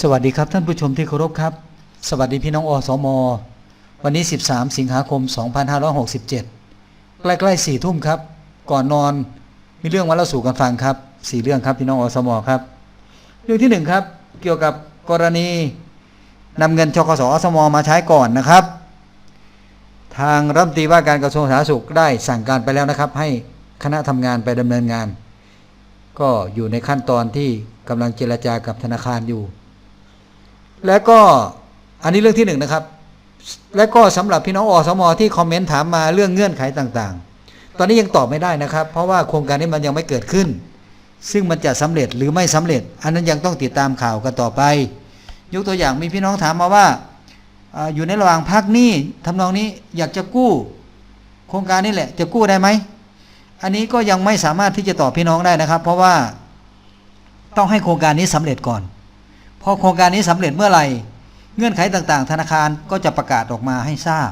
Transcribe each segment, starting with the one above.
สวัสดีครับท่านผู้ชมที่เคารพครับ สวัสดีพี่น้องอสม วันนี้ 13 สิงหาคม 2567 ใกล้ๆ4ทุ่มครับ ก่อนนอนมีเรื่องมาเล่าสู่กันฟังครับสี่เรื่องครับพี่น้องอสมครับ เรื่องที่หนึ่งครับ เกี่ยวกับกรณีนำเงินชกสอสมมาใช้ก่อนนะครับ ทางรัฐมนตรีว่าการกระทรวงสาธารณสุขได้สั่งการไปแล้วนะครับ ให้คณะทำงานไปดำเนินงาน ก็อยู่ในขั้นตอนที่กำลังเจรจากับธนาคารอยู่ และก็อันนี้เรื่องที่หนึ่งนะครับ และก็สำหรับพี่น้องอสมที่คอมเมนต์ถามมาเรื่องเงื่อนไขต่างๆ ตอนนี้ยังตอบไม่ได้นะครับ เพราะว่าโครงการนี้มันยังไม่เกิดขึ้น ซึ่งมันจะสำเร็จหรือไม่สำเร็จ อันนั้นยังต้องติดตามข่าวกันต่อไป ยกตัวอย่างมีพี่น้องถามมาว่าออยู่ในระหว่างพักหนี้ทำนองนี้อยากจะกู้ โครงการนี้แหละ จะกู้ได้ไหมอันนี้ก็ยังไม่สามารถที่จะตอบพี่น้องได้นะครับ เพราะว่าต้องให้โครงการนี้สำเร็จก่อน พอโครงการนี้สำเร็จเมื่อไหร่ เงื่อนไขต่างๆ ธนาคารก็จะประกาศออกมาให้ทราบ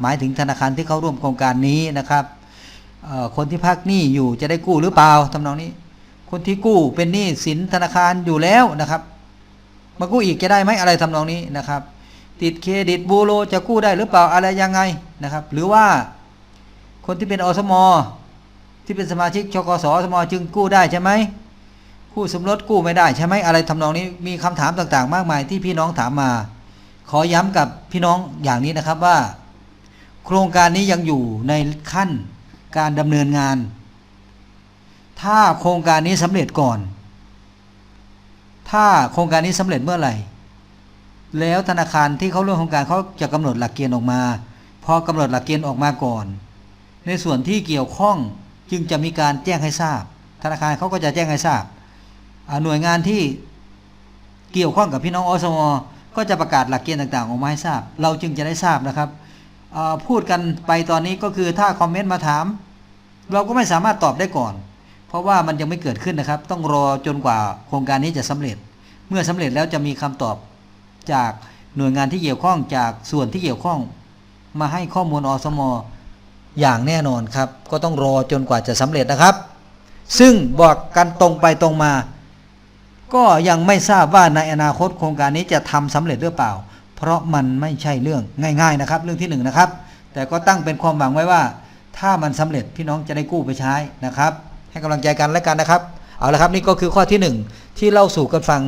หมายถึงธนาคารที่เข้าร่วมโครงการนี้นะครับคนที่พักหนี้อยู่จะได้กู้หรือเปล่าทำนองนี้ คนที่กู้เป็นหนี้สินธนาคารอยู่แล้วนะครับ มากู้อีกจะได้ไหมอะไรทำนองนี้นะครับ ติดเครดิตบูโรจะกู้ได้หรือเปล่าอะไรยังไงนะครับ หรือว่าคนที่เป็นอสมที่เป็นสมาชิกชกสอสมจึงกู้ได้ใช่ไหม คู่สมรสกู้ไม่ได้ใช่ไหมอะไรทำนองนี้มีคำถามต่างๆ มากมายที่พี่น้องถามมา ขอย้ำกับพี่น้องอย่างนี้นะครับว่า โครงการนี้ยังอยู่ในขั้นการดำเนินงาน ถ้าโครงการนี้สำเร็จก่อน ถ้าโครงการนี้สำเร็จเมื่อไหร่ แล้วธนาคารที่เขาร่วมโครงการเขาจะกำหนดหลักเกณฑ์ออกมา พอกำหนดหลักเกณฑ์ออกมาก่อน ในส่วนที่เกี่ยวข้องจึงจะมีการแจ้งให้ทราบ ธนาคารเขาก็จะแจ้งให้ทราบ หน่วยงานที่เกี่ยวข้องกับพี่น้องอสมก็จะประกาศหลักเกณฑ์ต่างๆออกมาให้ทราบ เราจึงจะได้ทราบนะครับพูดกันไปตอนนี้ก็คือถ้าคอมเมนต์มาถาม เราก็ไม่สามารถตอบได้ก่อน เพราะว่ามันยังไม่เกิดขึ้นนะครับ ต้องรอจนกว่าโครงการนี้จะสำเร็จ เมื่อสำเร็จแล้วจะมีคำตอบจากหน่วยงานที่เกี่ยวข้องจากส่วนที่เกี่ยวข้อง มาให้ข้อมูลอสมอย่างแน่นอนครับ ก็ต้องรอจนกว่าจะสำเร็จนะครับ ซึ่งบอกกันตรงไปตรงมา ก็ยังไม่ทราบว่าในอนาคตโครงการนี้จะทำสำเร็จหรือเปล่า เพราะมันไม่ใช่เรื่องง่าย ๆนะครับ เรื่องที่หนึ่งนะครับ แต่ก็ตั้งเป็นความหวังไว้ว่า ถ้ามันสำเร็จพี่น้องจะได้กู้ไปใช้นะครับ ให้กำลังใจกันและกันนะครับ เอาละครับนี่ก็คือข้อที่หนึ่งที่เล่าสู่กันฟัง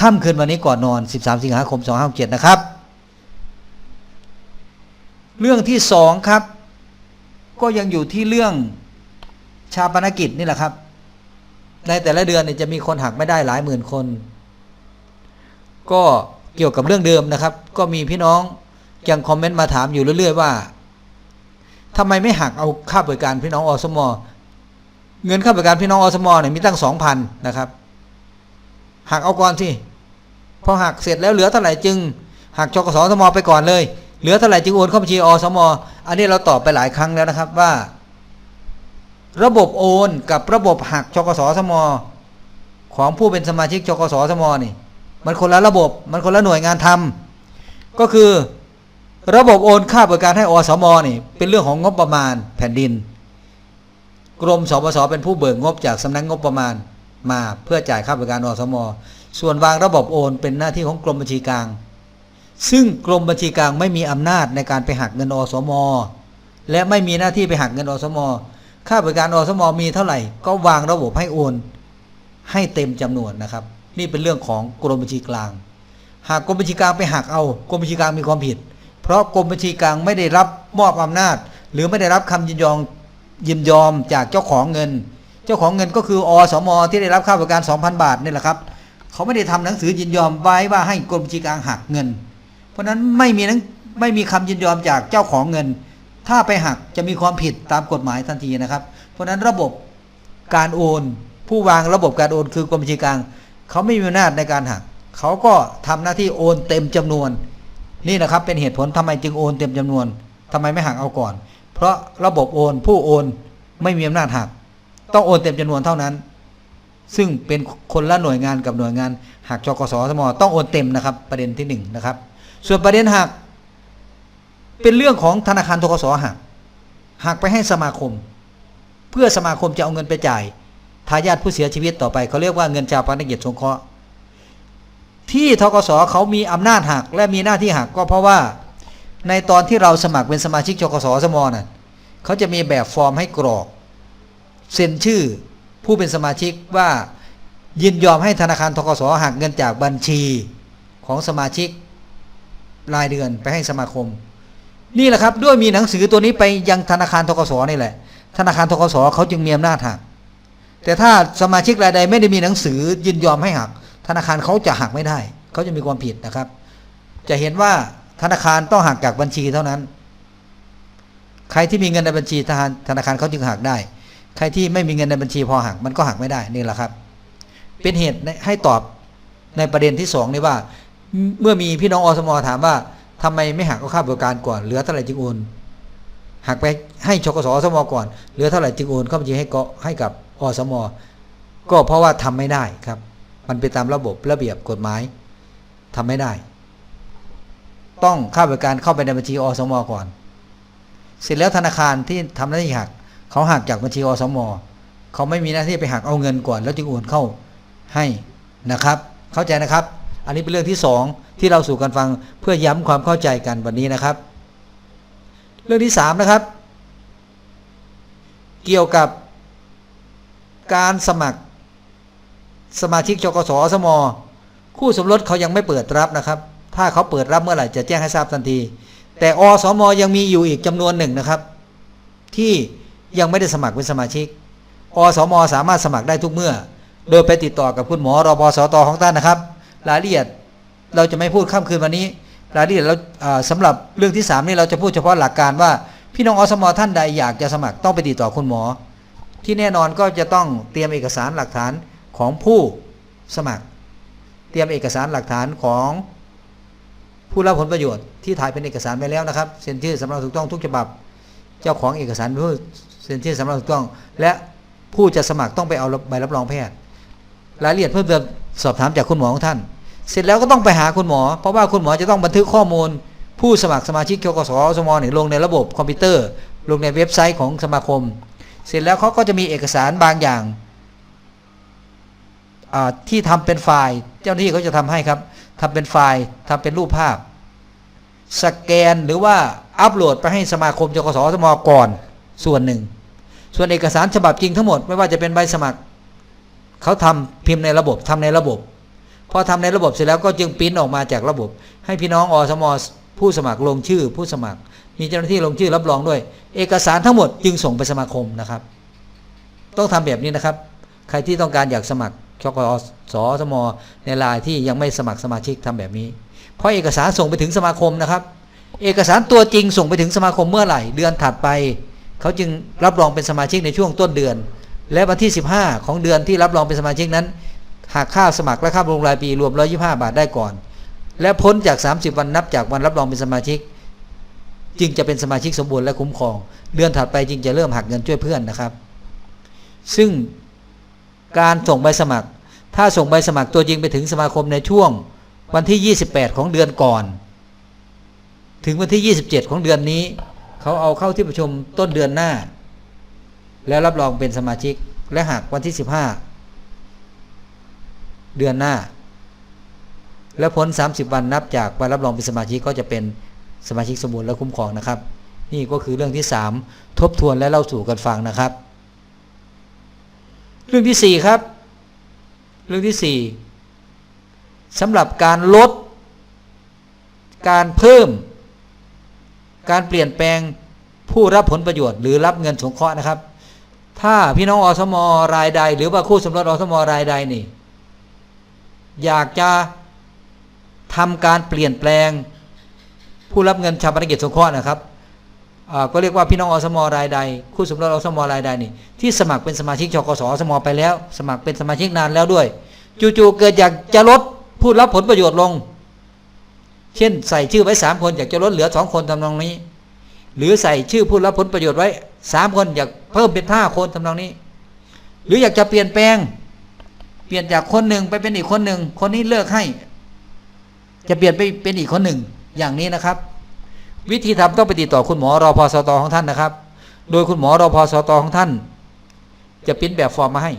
ค่ำคืนวันนี้ก่อนนอน 13 สิงหาคม 2567นะครับ เรื่องที่สองครับ ก็ยังอยู่ที่เรื่องชาปนกิจนี่แหละครับ ในแต่ละเดือนเนี่ยจะมีคนหักไม่ได้หลายหมื่นคน ก็เกี่ยวกับเรื่องเดิมนะครับ ก็มีพี่น้องยังคอมเมนต์มาถามอยู่เรื่อย ๆ ว่าทำไมไม่หักเอาค่าบริการพี่น้องอสมเงินค่าบริการพี่น้องอสมเนี่ยมีตั้งสองพันนะครับหักเอาก่อนสิพอหักเสร็จแล้วเหลือเท่าไหร่จึงหักจกสสมไปก่อนเลย เหลือเท่าไหร่จึงโอนเข้าบัญชีอสมอันนี้เราตอบไปหลายครั้งแล้วนะครับว่า ระบบโอนกับระบบหักจกสสมของผู้เป็นสมาชิกจกสสมนี่ มันคนละระบบมันคนละหน่วยงานทำก็คือระบบโอนค่าบริการให้อสมนี่เป็นเรื่องของงบประมาณแผ่นดิน กรมสปสเป็นผู้เบิกงบจากสำนักงบประมาณมาเพื่อจ่ายค่าบริการอสม ส่วนวางระบบโอนเป็นหน้าที่ของกรมบัญชีกลาง ซึ่งกรมบัญชีกลางไม่มีอำนาจในการไปหักเงินอสม และไม่มีหน้าที่ไปหักเงินอสม ค่าบริการอสมมีเท่าไหร่ ก็วางระบบให้โอน ให้เต็มจำนวนนะครับ นี่เป็นเรื่องของกรมบัญชีกลาง หากกรมบัญชีกลางไปหักเอากรมบัญชีกลางมีความผิด เพราะกรมบัญชีกลางไม่ได้รับมอบอำนาจ หรือไม่ได้รับคำยินยอมยินยอมจากเจ้าของเงิน เจ้าของเงินก็คืออสมที่ได้รับค่าบริการ 2,000 บาทนี่แหละครับเขาไม่ได้ทำหนังสือยินยอมไว้ว่าให้กรมบัญชีกลางหักเงิน เพราะนั้นไม่มีนังไม่มีคำยินยอมจากเจ้าของเงิน ถ้าไปหักจะมีความผิดตามกฎหมายทันทีนะครับ เพราะฉะนั้นระบบการโอน ผู้วางระบบการโอนคือกรมบัญชีกลางเขาไม่มีอำนาจในการหักเขาก็ทำหน้าที่โอนเต็มจำนวน นี่นะครับเป็นเหตุผลทำไมจึงโอนเต็มจำนวนทำไมไม่หักเอาก่อน เพราะระบบโอนผู้โอนไม่มีอำนาจหัก ต้องโอนเต็มจำนวนเท่านั้น ซึ่งเป็นคนละหน่วยงานกับหน่วยงานหักจกสสมต้องโอนเต็มนะครับ ประเด็นที่หนึ่งนะครับส่วนประเด็นหัก เป็นเรื่องของธนาคารทกสหักหักไปให้สมาคม เพื่อสมาคมจะเอาเงินไปจ่ายทายาทผู้เสียชีวิตต่อไปเขาเรียกว่าเงินชาวพนักกิจสงเคราะห์ที่ทกสเขามีอำนาจหักและมีหน้าที่หักก็เพราะว่า ในตอนที่เราสมัครเป็นสมาชิกทกสสมน่ะเขาจะมีแบบฟอร์มให้กรอกเซ็นชื่อผู้เป็นสมาชิกว่ายินยอมให้ธนาคารทกสหักเงินจากบัญชีของสมาชิกรายเดือนไปให้สมาคม นี่แหละครับด้วยมีหนังสือตัวนี้ไปยังธนาคารทกสนี่แหละ ธนาคารทกสเขาจึงมีอำนาจหักแต่ถ้าสมาชิกรายใดไม่ได้มีหนังสือยินยอมให้หัก ธนาคารเขาจะหักไม่ได้เขาจะมีความผิดนะครับ จะเห็นว่าธนาคารต้องหักจากบัญชีเท่านั้น ใครที่มีเงินในบัญชีธนาคารเขาจึงหักได้ ใครที่ไม่มีเงินในบัญชีพอหักมันก็หักไม่ได้นี่แหละครับ เป็นเหตุให้ตอบในประเด็นที่สองนี่ว่า เมื่อมีพี่น้องอสมอถามว่า ทำไมไม่หักเอาค่าบริการก่อนเหลือเท่าไหร่จึงโอนหักไปให้ชกสอสมก่อนเหลือเท่าไหร่จึงโอนเข้าบัญชีให้กให้กับอสมก็เพราะว่าทำไม่ได้ครับ มันเป็นตามระบบระเบียบกฎหมายทำไม่ได้ ต้องค่าบริการเข้าไปในบัญชีอสมก่อน เสร็จแล้วธนาคารที่ทำหน้าที่หักเขาหักจากบัญชีอสมเขาไม่มีหน้าที่ไปหักเอาเงินก่อน แล้วจึงโอนเข้าให้นะครับ เข้าใจนะครับ อันนี้เป็นเรื่องที่สองที่เราสู่กันฟังเพื่อย้ำความเข้าใจกันวันนี้นะครับ เรื่องที่สามนะครับ เกี่ยวกับการสมัครสมาชิกจกสสม คู่สมรสเขายังไม่เปิดรับนะครับ ถ้าเขาเปิดรับเมื่อไหร่จะแจ้งให้ทราบทันที แต่อสมยังมีอยู่อีกจำนวนหนึ่งนะครับ ที่ยังไม่ได้สมัครเป็นสมาชิก อสม สามารถสมัครได้ทุกเมื่อ โดยไปติดต่อกับคุณหมอรอพสตของท่านนะครับ รายละเอียดเราจะไม่พูดข้ามคืนวันนี้ รายละเอียดเราสำหรับเรื่องที่สามนี่เราจะพูดเฉพาะหลักการว่า พี่น้องอสมท่านใดอยากจะสมัครต้องไปติดต่อคุณหมอ ที่แน่นอนก็จะต้องเตรียมเอกสารหลักฐานของผู้สมัคร เตรียมเอกสารหลักฐานของผู้รับผลประโยชน์ที่ถ่ายเป็นเอกสารไปแล้วนะครับเซ็นชื่อสำเนาถูกต้องทุกฉบับ เจ้าของเอกสารผู้เซ็นชื่อสำเนาถูกต้อง และผู้จะสมัครต้องไปเอาใบรับรองแพทย์ รายละเอียดเพิ่มเติมสอบถามจากคุณหมอของท่าน เสร็จแล้วก็ต้องไปหาคุณหมอ เพราะว่าคุณหมอจะต้องบันทึกข้อมูล ผู้สมัครสมาชิกกกสสมเนี่ยลงในระบบคอมพิวเตอร์ ลงในเว็บไซต์ของสมาคม เสร็จแล้วเขาก็จะมีเอกสารบางอย่างที่ทำเป็นไฟล์ เจ้าหน้าที่เขาจะทำให้ครับทำเป็นไฟล์ทำเป็นรูปภาพ สแกนหรือว่าอัปโหลดไปให้สมาคมจกสสมก่อนส่วนหนึ่ง ส่วนเอกสารฉบับจริงทั้งหมด ไม่ว่าจะเป็นใบสมัคร เขาทำพิมพ์ในระบบทำในระบบ อทำในระบบเสร็จแล้วก็จึงปริ้นออกมาจากระบบ ให้พี่น้องอสมผู้สมัครลงชื่อ ผู้สมัคร มีเจ้าหน้าที่ลงชื่อรับรองด้วย เอกสารทั้งหมดจึงส่งไปสมาคมนะครับ ต้องทำแบบนี้นะครับ ใครที่ต้องการอยากสมัครชกอสอสมในรายที่ยังไม่สมัครสมาชิกทำแบบนี้ เพราะเอกสารส่งไปถึงสมาคมนะครับ เอกสารตัวจริงส่งไปถึงสมาคมเมื่อไหร่ เดือนถัดไป เขาจึงรับรองเป็นสมาชิกในช่วงต้นเดือน และวันที่ 15 ของเดือนที่รับรองเป็นสมาชิกนั้น หากค่าสมัครและค่าบำรุงรายปีรวม 125 บาทได้ก่อน และพ้นจาก 30 วันนับจากวันรับรองเป็นสมาชิก จึงจะเป็นสมาชิกสมบูรณ์และคุ้มครอง เดือนถัดไปจึงจะเริ่มหักเงินช่วยเพื่อนนะครับ ซึ่งการส่งใบสมัคร ถ้าส่งใบสมัครตัวจริงไปถึงสมาคมในช่วงวันที่ 28 ของเดือนก่อน ถึงวันที่ 27 ของเดือนนี้ เขาเอาเข้าที่ประชุมต้นเดือนหน้า แล้วรับรองเป็นสมาชิกและหากวันที่ 15 เดือนหน้า และพ้น30 วันนับจากวันรับรองเป็นสมาชิกก็จะเป็นสมาชิกสมบูรณ์และคุ้มครองนะครับ นี่ก็คือเรื่องที่ 3 ทบทวนและเล่าสู่กันฟังนะครับ เรื่องที่ 4 ครับ เรื่องที่ 4สำหรับการลด การเพิ่ม การเปลี่ยนแปลงผู้รับผลประโยชน์หรือรับเงินสงเคราะห์นะครับ ถ้าพี่น้องอสมรายใด หรือว่าคู่สมรสอสมรายใดนี่ อยากจะทำการเปลี่ยนแปลง ผู้รับเงินชาปนกิจสงเคราะห์นะครับก็เรียกว่าพี่น้องอสมรายใด คู่สมรสอสมรายใดนี่ที่สมัครเป็นสมาชิกชกสอสมไปแล้ว สมัครเป็นสมาชิกนานแล้วด้วย จู่ๆเกิดอยากจะลดผู้รับผลประโยชน์ลง เช่น ใส่ชื่อไว้สามคนอยากจะลดเหลือสองคนทำนองนี้ หรือใส่ชื่อผู้รับผลประโยชน์ไว้สามคนอยากเพิ่มเป็นห้าคนทำนองนี้ หรืออยากจะเปลี่ยนแปลง เปลี่ยนจากคนหนึ่งไปเป็นอีกคนหนึ่งคนนี้เลิกให้ จะเปลี่ยนไปเป็นอีกคนหนึ่งอย่างนี้นะครับ วิธีทำต้องไปติดต่อคุณหมอรอพอสตของท่านนะครับ โดยคุณหมอรอพอสตของท่าน จะปริ้นแบบฟอร์มมาให้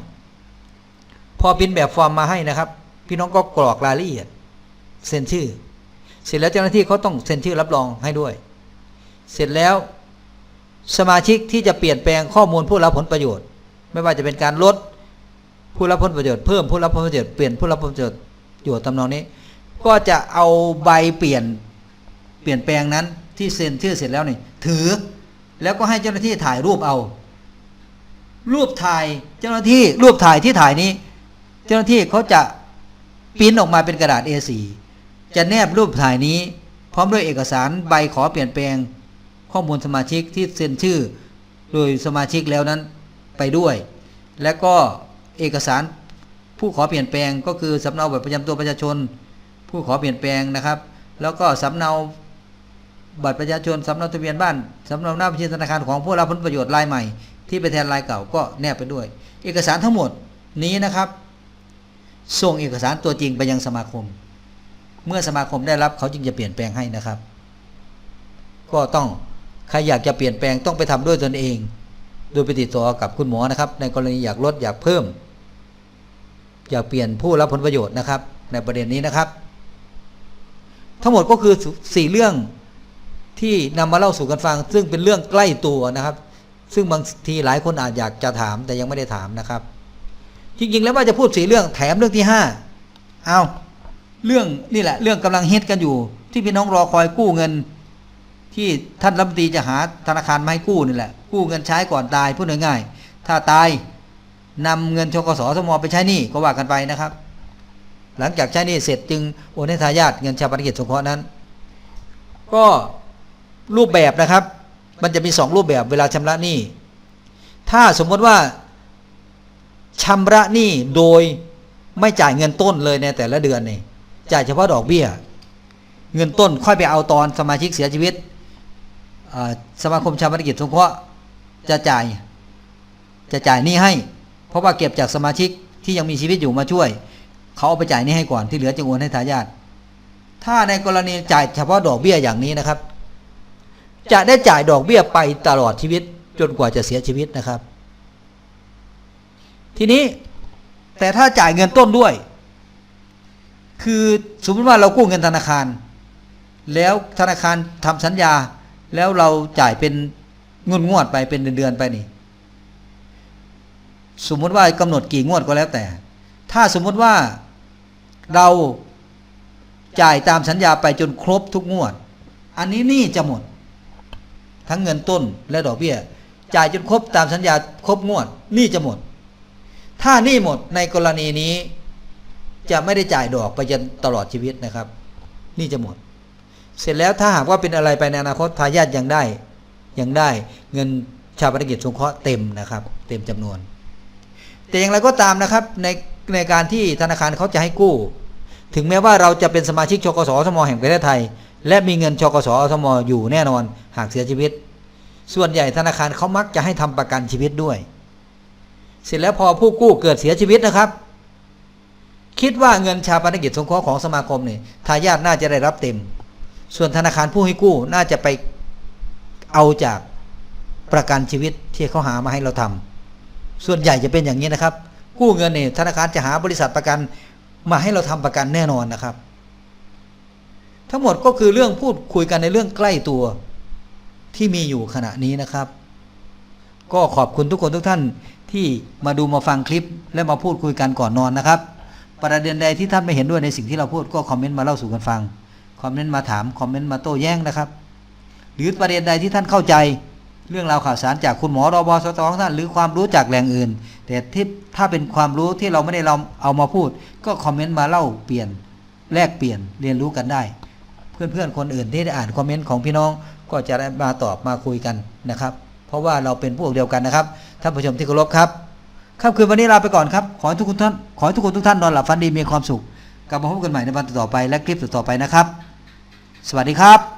พอปริ้นแบบฟอร์มมาให้นะครับ พี่น้องก็กรอกรายละเอียดเซ็นชื่อ เสร็จแล้วเจ้าหน้าที่เขาต้องเซ็นชื่อรับรองให้ด้วย เสร็จแล้วสมาชิกที่จะเปลี่ยนแปลงข้อมูลผู้รับผลประโยชน์ ไม่ว่าจะเป็นการลด ผู้รับผลประโยชน์เพิ่มผู้รับผลประโยชน์เปลี่ยนผู้รับผลประโยชน์อยู่ตำนองนี้ ก็จะเอาใบเปลี่ยนเปลี่ยนแปลงนั้นที่เซ็นชื่อเสร็จแล้วนี่ถือแล้วก็ให้เจ้าหน้าที่ถ่ายรูปเอา รูปถ่ายเจ้าหน้าที่รูปถ่ายที่ถ่ายนี้ เจ้าหน้าที่เขาจะปิ้นออกมาเป็นกระดาษ A4 จะแนบรูปถ่ายนี้ พร้อมด้วยเอกสารใบขอเปลี่ยนแปลง ข้อมูลสมาชิกที่เซ็นชื่อ โดยสมาชิกแล้วนั้นไปด้วย และก็ เอกสาร ผู้ขอเปลี่ยนแปลงก็คือสำเนาบัตรประจำตัวประชาชน ผู้ขอเปลี่ยนแปลงนะครับ แล้วก็สำเนาบัตรประชาชนสำเนาทะเบียนบ้านสำเนาหน้าบัญชีธนาคารของผู้รับผลประโยชน์รายใหม่ ที่ไปแทนรายเก่าก็แนบไปด้วย เอกสารทั้งหมดนี้นะครับ ส่งเอกสารตัวจริงไปยังสมาคม เมื่อสมาคมได้รับเขาจึงจะเปลี่ยนแปลงให้นะครับ ก็ต้องใครอยากจะเปลี่ยนแปลงต้องไปทำด้วยตนเอง โดยไปติดต่อกับคุณหมอนะครับ ในกรณีอยากลดอยากเพิ่ม อย่าเปลี่ยนผู้รับผลประโยชน์นะครับ ในประเด็นนี้นะครับ ทั้งหมดก็คือสี่เรื่องที่นำมาเล่าสู่กันฟัง ซึ่งเป็นเรื่องใกล้ตัวนะครับ ซึ่งบางทีหลายคนอาจอยากจะถามแต่ยังไม่ได้ถามนะครับ จริงๆแล้วว่าจะพูดสี่เรื่องแถมเรื่องที่ห้าเอาเรื่องนี่แหละ เรื่องกำลังเฮิตกันอยู่ ที่พี่น้องรอคอยกู้เงิน ที่ท่านรัฐมนตรีจะหาธนาคารมาให้กู้นี่แหละกู้เงินใช้ก่อนตายพูดง่ายๆถ้าตาย นำเงินชกสสมไปใช้หนี้ก็ว่ากันไปนะครับ หลังจากใช้หนี้เสร็จจึงโอนให้ทายาทเงินชาปนกิจสงเคราะห์นั้น ก็รูปแบบนะครับ มันจะมีสองรูปแบบเวลาชำระหนี้ถ้าสมมติว่าชำระหนี้โดยไม่จ่ายเงินต้นเลยในแต่ละเดือนนี่จ่ายเฉพาะดอกเบี้ย เงินต้นค่อยไปเอาตอนสมาชิกเสียชีวิตสมาคมชาปนกิจสงเคราะห์จะจ่ายจะจ่ายหนี้ให้ ราะว่าเก็บจากสมาชิกที่ยังมีชีวิตอยู่มาช่วย เขาเอาไปจ่ายนี้ให้ก่อนที่เหลือจึงโอนให้ทายาทถ้าในกรณีจ่ายเฉพาะดอกเบี้ยอย่างนี้นะครับ จะได้จ่ายดอกเบี้ยไปตลอดชีวิตจนกว่าจะเสียชีวิตนะครับ ทีนี้แต่ถ้าจ่ายเงินต้นด้วย คือสมมติว่าเรากู้เงินธนาคาร แล้วธนาคารทำสัญญา แล้วเราจ่ายเป็นงวดงวดไปเป็นเดือนๆไปนี่ สมมติว่ากำหนดกี่งวดก็แล้วแต่ ถ้าสมมติว่าเราจ่ายตามสัญญาไปจนครบทุกงวด อันนี้นี่จะหมด ทั้งเงินต้นและดอกเบี้ย จ่ายจนครบตามสัญญาครบงวดนี่จะหมด ถ้านี่หมดในกรณีนี้ จะไม่ได้จ่ายดอกไปจนตลอดชีวิตนะครับ นี่จะหมด เสร็จแล้วถ้าหากว่าเป็นอะไรไปในอนาคตทายาทยังได้ยังได้เงินชาปนกิจสงเคราะห์เต็มนะครับ เต็มจำนวน แต่อย่างไรก็ตามนะครับในในการที่ธนาคารเขาจะให้กู้ ถึงแม้ว่าเราจะเป็นสมาชิกชกสอสมแห่งประเทศไทย และมีเงินชกสอสมอยู่แน่นอนหากเสียชีวิต ส่วนใหญ่ธนาคารเขามักจะให้ทำประกันชีวิตด้วย เสร็จแล้วพอผู้กู้เกิดเสียชีวิตนะครับ คิดว่าเงินชาปนกิจสงเคราะห์ของสมาคมเนี่ยทายาทน่าจะได้รับเต็ม ส่วนธนาคารผู้ให้กู้น่าจะไปเอาจากประกันชีวิตที่เขาหามาให้เราทำ ส่วนใหญ่จะเป็นอย่างนี้นะครับ กู้เงินเนี่ยธนาคารจะหาบริษัทประกันมาให้เราทำประกันแน่นอนนะครับ ทั้งหมดก็คือเรื่องพูดคุยกันในเรื่องใกล้ตัวที่มีอยู่ขณะนี้นะครับ ก็ขอบคุณทุกคนทุกท่านที่มาดูมาฟังคลิปและมาพูดคุยกันก่อนนอนนะครับ ประเด็นใดที่ท่านไม่เห็นด้วยในสิ่งที่เราพูดก็คอมเมนต์มาเล่าสู่กันฟังคอมเมนต์มาถามคอมเมนต์มาโต้แย้งนะครับ หรือประเด็นใดที่ท่านเข้าใจ เรื่องราวข่าวสารจากคุณหมอรอบสตของท่านหรือความรู้จากแหล่งอื่น แต่ที่ถ้าเป็นความรู้ที่เราไม่ได้เราเอามาพูด ก็คอมเมนต์มาเล่าเปลี่ยนแลกเปลี่ยนเรียนรู้กันได้ เพื่อนๆคนอื่นที่ได้อ่านคอมเมนต์ของพี่น้องก็จะได้มาตอบมาคุยกันนะครับ เพราะว่าเราเป็นพวกเดียวกันนะครับท่านผู้ชมที่เคารพครับค่ำคืนวันนี้ลาไปก่อนครับ ขอให้ทุกคนท่านขอให้ทุกคนทุกท่านนอนหลับฝันดีมีความสุขกลับมาพบกันใหม่ในวันต่อไปและคลิปต่อไปนะครับ สวัสดีครับ